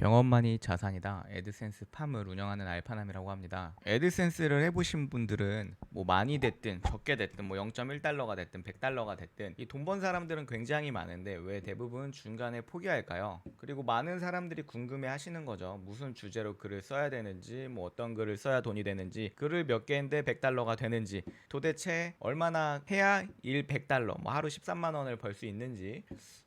경험만이 자산이다. 에드센스 팜을 운영하는 알파남이라고 합니다. 에드센스를 해보신 분들은 뭐 많이 됐든 적게 됐든 뭐 0.1달러가 됐든 100달러가 됐든 이 돈 번 사람들은 굉장히 많은데 왜 대부분 중간에 포기할까요? 그리고 많은 사람들이 궁금해 하시는 거죠. 무슨 주제로 글을 써야 되는지 뭐 어떤 글을 써야 돈이 되는지 글을 몇 개인데 100달러가 되는지 도대체 얼마나 해야 일 100달러 뭐 하루 13만 원을 벌 수 있는지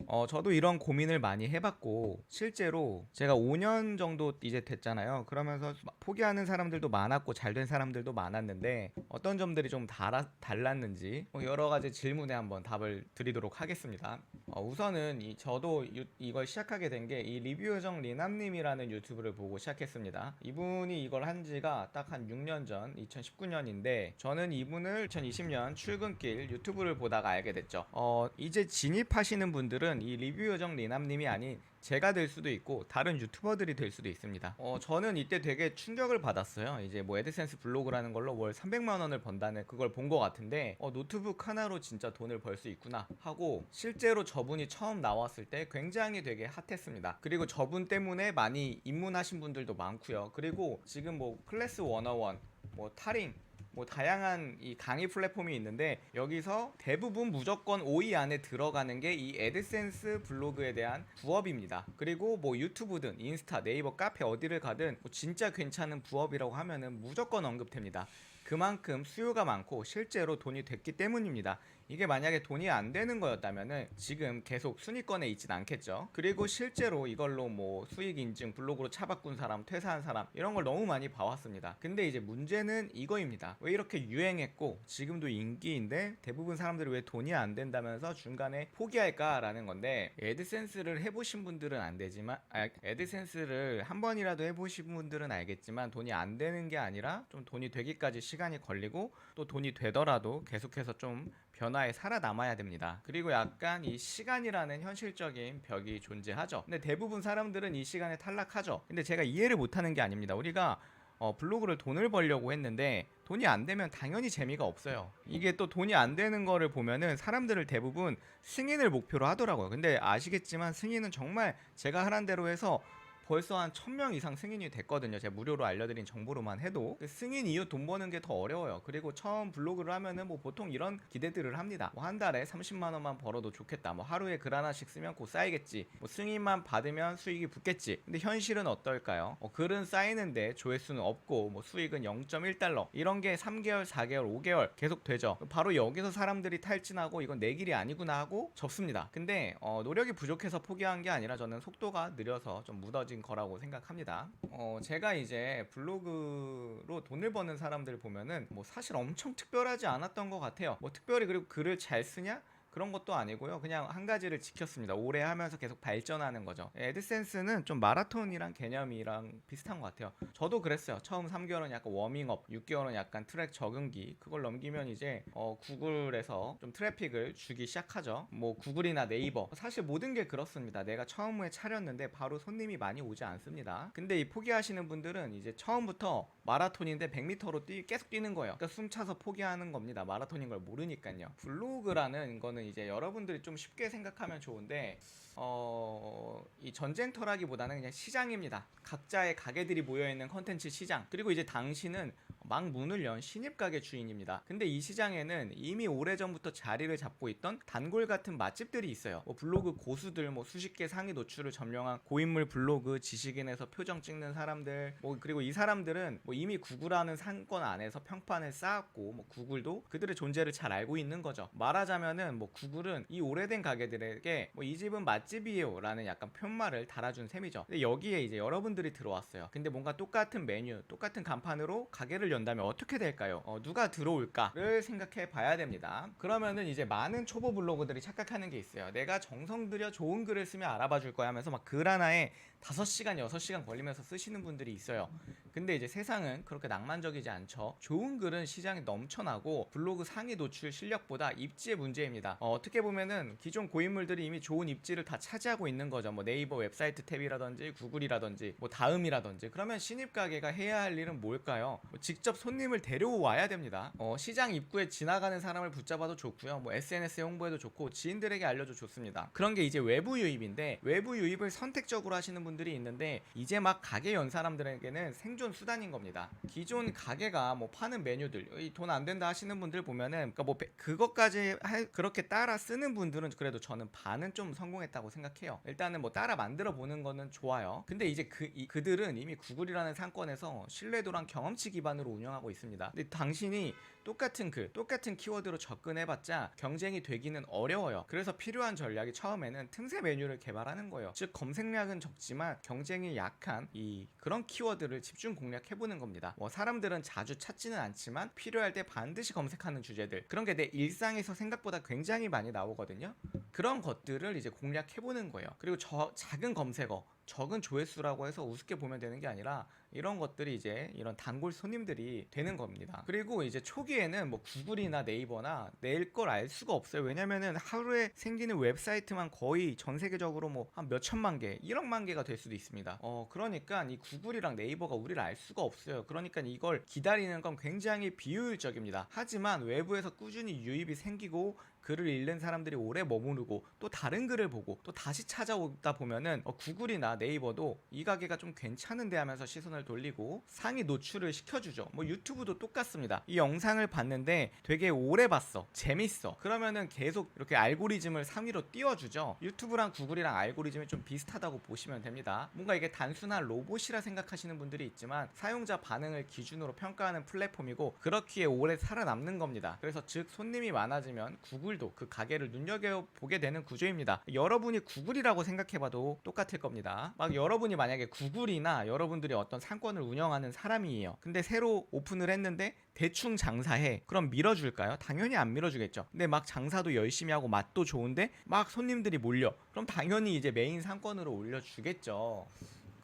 어, 저도 이런 고민을 많이 해봤고 실제로 제가 5년 정도 이제 됐잖아요. 그러면서 포기하는 사람들도 많았고 잘 된 사람들도 많았는데 어떤 점들이 좀 달아, 달랐는지 뭐 여러 가지 질문에 한번 답을 드리도록 하겠습니다. 어, 우선은 이, 저도 유- 이걸 시작하게 된 게 이 리뷰 요정 리남님이라는 유튜브를 보고 시작했습니다. 이분이 이걸 한 지가 딱 한 6년 전 2019년인데 저는 이분을 2020년 출근길 유튜브를 보다가 알게 됐죠. 어, 이제 진입하시는 분들은 이 리뷰 요정 리남님이 아닌 제가 될 수도 있고 다른 유튜버들이 될 수도 있습니다. 어, 저는 이때 되게 충격을 받았어요. 이제 뭐 애드센스 블로그라는 걸로 월 300만 원을 번다는 그걸 본 것 같은데 어, 노트북 하나로 진짜 돈을 벌 수 있구나 하고 실제로 저분이 처음 나왔을 때 굉장히 되게 핫했습니다. 그리고 저분 때문에 많이 입문하신 분들도 많고요. 그리고 지금 뭐 클래스 101, 뭐 타링 뭐 다양한 이 강의 플랫폼이 있는데 여기서 대부분 무조건 5위 안에 들어가는 게이 애드센스 블로그에 대한 부업입니다. 그리고 뭐 유튜브든 인스타, 네이버, 카페 어디를 가든 뭐 진짜 괜찮은 부업이라고 하면은 무조건 언급됩니다. 그만큼 수요가 많고 실제로 돈이 됐기 때문입니다. 이게 만약에 돈이 안 되는 거였다면은 지금 계속 순위권에 있진 않겠죠. 그리고 실제로 이걸로 뭐 수익 인증, 블로그로 차 바꾼 사람, 퇴사한 사람 이런 걸 너무 많이 봐왔습니다. 근데 이제 문제는 이거입니다. 왜 이렇게 유행했고 지금도 인기인데 대부분 사람들이 왜 돈이 안 된다면서 중간에 포기할까라는 건데 애드센스를 해보신 분들은 안 되지만 아, 애드센스를 한 번이라도 해보신 분들은 알겠지만 돈이 안 되는 게 아니라 좀 돈이 되기까지 시간이 걸리고 또 돈이 되더라도 계속해서 좀 변화에 살아남아야 됩니다. 그리고 약간 이 시간이라는 현실적인 벽이 존재하죠. 근데 대부분 사람들은 이 시간에 탈락하죠. 근데 제가 이해를 못하는 게 아닙니다. 우리가 어, 블로그를 돈을 벌려고 했는데 돈이 안 되면 당연히 재미가 없어요. 이게 또 돈이 안 되는 거를 보면은 사람들을 대부분 승인을 목표로 하더라고요. 근데 아시겠지만 승인은 정말 제가 하란 대로 해서 벌써 한 1000명 이상 승인이 됐거든요. 제가 무료로 알려드린 정보로만 해도. 그 승인 이후 돈 버는 게 더 어려워요. 그리고 처음 블로그를 하면은 뭐 보통 이런 기대들을 합니다. 뭐 한 달에 30만원만 벌어도 좋겠다. 뭐 하루에 글 하나씩 쓰면 곧 쌓이겠지. 뭐 승인만 받으면 수익이 붙겠지. 근데 현실은 어떨까요? 어, 글은 쌓이는데 조회수는 없고 뭐 수익은 0.1달러. 이런 게 3개월, 4개월, 5개월 계속 되죠. 바로 여기서 사람들이 탈진하고 이건 내 길이 아니구나 하고 접습니다. 근데 어, 노력이 부족해서 포기한 게 아니라 저는 속도가 느려서 좀 묻어진 거라고 생각합니다. 어, 제가 이제 블로그로 돈을 버는 사람들 보면은 뭐 사실 엄청 특별하지 않았던 것 같아요. 뭐 특별히 그리고 글을 잘 쓰냐? 그런 것도 아니고요. 그냥 한 가지를 지켰습니다. 오래 하면서 계속 발전하는 거죠. 애드센스는 좀 마라톤이랑 개념이랑 비슷한 것 같아요. 저도 그랬어요. 처음 3개월은 약간 워밍업, 6개월은 약간 트랙 적응기. 그걸 넘기면 이제 어, 구글에서 좀 트래픽을 주기 시작하죠. 뭐 구글이나 네이버. 사실 모든 게 그렇습니다. 내가 처음에 차렸는데 바로 손님이 많이 오지 않습니다. 근데 이 포기하시는 분들은 이제 처음부터 마라톤인데 100m로 뛰, 계속 뛰는 거예요. 그러니까 숨 차서 포기하는 겁니다. 마라톤인 걸 모르니까요. 블로그라는 거는 이제 여러분들이 좀 쉽게 생각하면 좋은데 어, 이 전쟁터라기보다는 그냥 시장입니다. 각자의 가게들이 모여 있는 컨텐츠 시장. 그리고 이제 당신은 막 문을 연 신입 가게 주인입니다. 근데 이 시장에는 이미 오래전부터 자리를 잡고 있던 단골 같은 맛집들이 있어요. 뭐 블로그 고수들, 뭐 수십 개 상위 노출을 점령한 고인물 블로그, 지식인에서 표정 찍는 사람들, 뭐 그리고 이 사람들은 뭐 이미 구글하는 상권 안에서 평판을 쌓았고, 뭐 구글도 그들의 존재를 잘 알고 있는 거죠. 말하자면은 뭐 구글은 이 오래된 가게들에게 뭐 이 집은 맛집이에요 라는 약간 편말을 달아준 셈이죠. 근데 여기에 이제 여러분들이 들어왔어요. 근데 뭔가 똑같은 메뉴, 똑같은 간판으로 가게를 연다면 어떻게 될까요? 어, 누가 들어올까를 생각해 봐야 됩니다. 그러면은 이제 많은 초보 블로그들이 착각하는 게 있어요. 내가 정성 들여 좋은 글을 쓰면 알아봐 줄 거야 하면서 막 글 하나에 5시간, 6시간 걸리면서 쓰시는 분들이 있어요. 근데 이제 세상은 그렇게 낭만적이지 않죠. 좋은 글은 시장에 넘쳐나고 블로그 상위 노출 실력보다 입지의 문제입니다. 어, 떻게 보면은 기존 고인물들이 이미 좋은 입지를 다 차지하고 있는 거죠. 뭐 네이버 웹사이트 탭이라든지 구글이라든지 뭐 다음이라든지 그러면 신입 가게가 해야 할 일은 뭘까요? 뭐 직접 손님을 데려와야 됩니다. 어, 시장 입구에 지나가는 사람을 붙잡아도 좋고요. 뭐 SNS 홍보에도 좋고 지인들에게 알려줘 좋습니다. 그런 게 이제 외부 유입인데 외부 유입을 선택적으로 하시는 분들 분들이 있는데 이제 막 가게 연 사람들에게는 생존 수단인 겁니다. 기존 가게가 뭐 파는 메뉴들 돈 안 된다 하시는 분들 보면은 그러니까 뭐 배- 그것까지 할- 그렇게 따라 쓰는 분들은 그래도 저는 반은 좀 성공했다고 생각해요. 일단은 뭐 따라 만들어 보는 거는 좋아요. 근데 이제 그 이- 그들은 이미 구글이라는 상권에서 신뢰도랑 경험치 기반으로 운영하고 있습니다. 근데 당신이 똑같은 글, 똑같은 키워드로 접근해봤자 경쟁이 되기는 어려워요. 그래서 필요한 전략이 처음에는 틈새 메뉴를 개발하는 거예요. 즉 검색량은 적지만 경쟁이 약한 이 그런 키워드를 집중 공략해보는 겁니다. 뭐 사람들은 자주 찾지는 않지만 필요할 때 반드시 검색하는 주제들 그런 게 내 일상에서 생각보다 굉장히 많이 나오거든요. 그런 것들을 이제 공략해보는 거예요. 그리고 저 작은 검색어, 적은 조회수라고 해서 우습게 보면 되는 게 아니라 이런 것들이 이제 이런 단골 손님들이 되는 겁니다. 그리고 이제 초기에는 뭐 구글이나 네이버나 낼 걸 알 수가 없어요. 왜냐면은 하루에 생기는 웹사이트만 거의 전 세계적으로 뭐 한 몇 천만 개, 1억만 개가 될 수도 있습니다. 어, 그러니까 이 구글이랑 네이버가 우리를 알 수가 없어요. 그러니까 이걸 기다리는 건 굉장히 비효율적입니다. 하지만 외부에서 꾸준히 유입이 생기고 글을 읽는 사람들이 오래 머무르고 또 다른 글을 보고 또 다시 찾아오다 보면은 어, 구글이나 네이버도 이 가게가 좀 괜찮은데 하면서 시선을 돌리고 상위 노출을 시켜주죠. 뭐 유튜브도 똑같습니다. 이 영상을 봤는데 되게 오래 봤어. 재밌어. 그러면은 계속 이렇게 알고리즘을 상위로 띄워주죠. 유튜브랑 구글이랑 알고리즘이 좀 비슷하다고 보시면 됩니다. 뭔가 이게 단순한 로봇이라 생각하시는 분들이 있지만 사용자 반응을 기준으로 평가하는 플랫폼이고 그렇기에 오래 살아남는 겁니다. 그래서 즉 손님이 많아지면 구글 도 그 가게를 눈여겨보게 되는 구조입니다. 여러분이 구글이라고 생각해봐도 똑같을 겁니다. 막 여러분이 만약에 구글이나 여러분들이 어떤 상권을 운영하는 사람이에요. 근데 새로 오픈을 했는데 대충 장사해. 그럼 밀어줄까요? 당연히 안 밀어주겠죠. 근데 막 장사도 열심히 하고 맛도 좋은데 막 손님들이 몰려. 그럼 당연히 이제 메인 상권으로 올려주겠죠.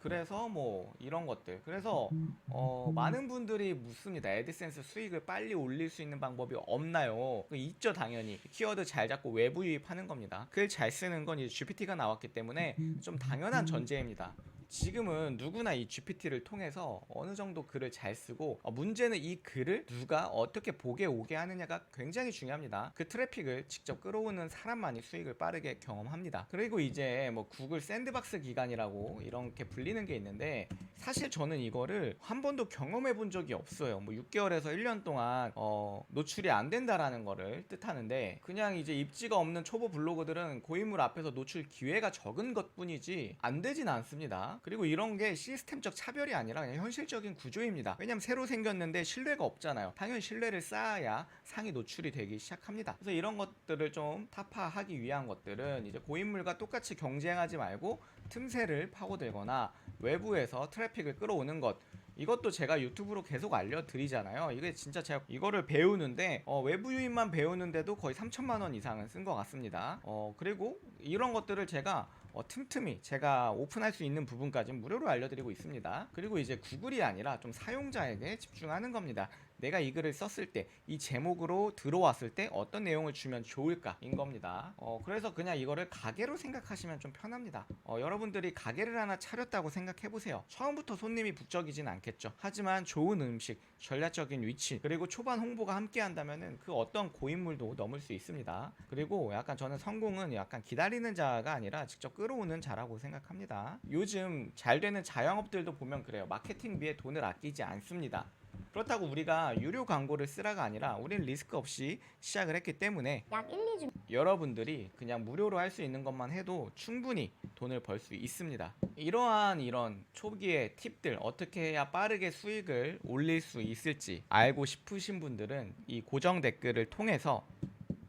그래서 뭐 이런 것들. 그래서 어 많은 분들이 묻습니다. 애드센스 수익을 빨리 올릴 수 있는 방법이 없나요? 그 있죠 당연히. 키워드 잘 잡고 외부 유입하는 겁니다. 글 잘 쓰는 건 이제 GPT가 나왔기 때문에 좀 당연한 전제입니다 지금은 누구나 이 GPT를 통해서 어느 정도 글을 잘 쓰고 어, 문제는 이 글을 누가 어떻게 보게 오게 하느냐가 굉장히 중요합니다. 그 트래픽을 직접 끌어오는 사람만이 수익을 빠르게 경험합니다. 그리고 이제 뭐 구글 샌드박스 기간이라고 이렇게 불리는 게 있는데 사실 저는 이거를 한 번도 경험해 본 적이 없어요. 뭐 6개월에서 1년 동안 어, 노출이 안 된다라는 거를 뜻하는데 그냥 이제 입지가 없는 초보 블로거들은 고인물 앞에서 노출 기회가 적은 것뿐이지 안 되진 않습니다. 그리고 이런 게 시스템적 차별이 아니라 그냥 현실적인 구조입니다. 왜냐면 새로 생겼는데 신뢰가 없잖아요. 당연히 신뢰를 쌓아야 상위 노출이 되기 시작합니다. 그래서 이런 것들을 좀 타파하기 위한 것들은 이제 고인물과 똑같이 경쟁하지 말고 틈새를 파고들거나 외부에서 트래픽을 끌어오는 것 이것도 제가 유튜브로 계속 알려드리잖아요. 이게 진짜 제가 이거를 배우는데 어, 외부 유입만 배우는데도 거의 3천만 원 이상은 쓴 것 같습니다. 어, 그리고 이런 것들을 제가 어, 틈틈이 제가 오픈할 수 있는 부분까지 무료로 알려드리고 있습니다. 그리고 이제 구글이 아니라 좀 사용자에게 집중하는 겁니다. 내가 이 글을 썼을 때 이 제목으로 들어왔을 때 어떤 내용을 주면 좋을까인 겁니다. 어, 그래서 그냥 이거를 가게로 생각하시면 좀 편합니다. 어, 여러분들이 가게를 하나 차렸다고 생각해 보세요. 처음부터 손님이 북적이진 않겠죠. 하지만 좋은 음식, 전략적인 위치, 그리고 초반 홍보가 함께 한다면은 그 어떤 고인물도 넘을 수 있습니다. 그리고 약간 저는 성공은 약간 기다리는 자가 아니라 직접 끌어오는 자라고 생각합니다. 요즘 잘 되는 자영업들도 보면 그래요. 마케팅비에 돈을 아끼지 않습니다. 그렇다고 우리가 유료 광고를 쓰라가 아니라 우리는 리스크 없이 시작을 했기 때문에 약 1, 2주 여러분들이 그냥 무료로 할 수 있는 것만 해도 충분히 돈을 벌 수 있습니다. 이러한 이런 초기의 팁들 어떻게 해야 빠르게 수익을 올릴 수 있을지 알고 싶으신 분들은 이 고정 댓글을 통해서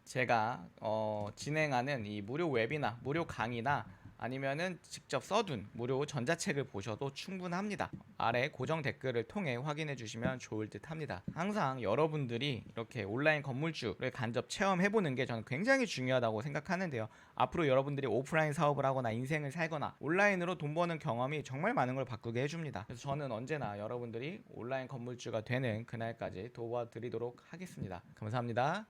제가 어, 진행하는 이 무료 웹이나 무료 강의나 아니면은 직접 써둔 무료 전자책을 보셔도 충분합니다. 아래 고정 댓글을 통해 확인해 주시면 좋을 듯 합니다. 항상 여러분들이 이렇게 온라인 건물주를 간접 체험해 보는 게 저는 굉장히 중요하다고 생각하는데요. 앞으로 여러분들이 오프라인 사업을 하거나 인생을 살거나 온라인으로 돈 버는 경험이 정말 많은 걸 바꾸게 해줍니다. 그래서 저는 언제나 여러분들이 온라인 건물주가 되는 그날까지 도와드리도록 하겠습니다. 감사합니다.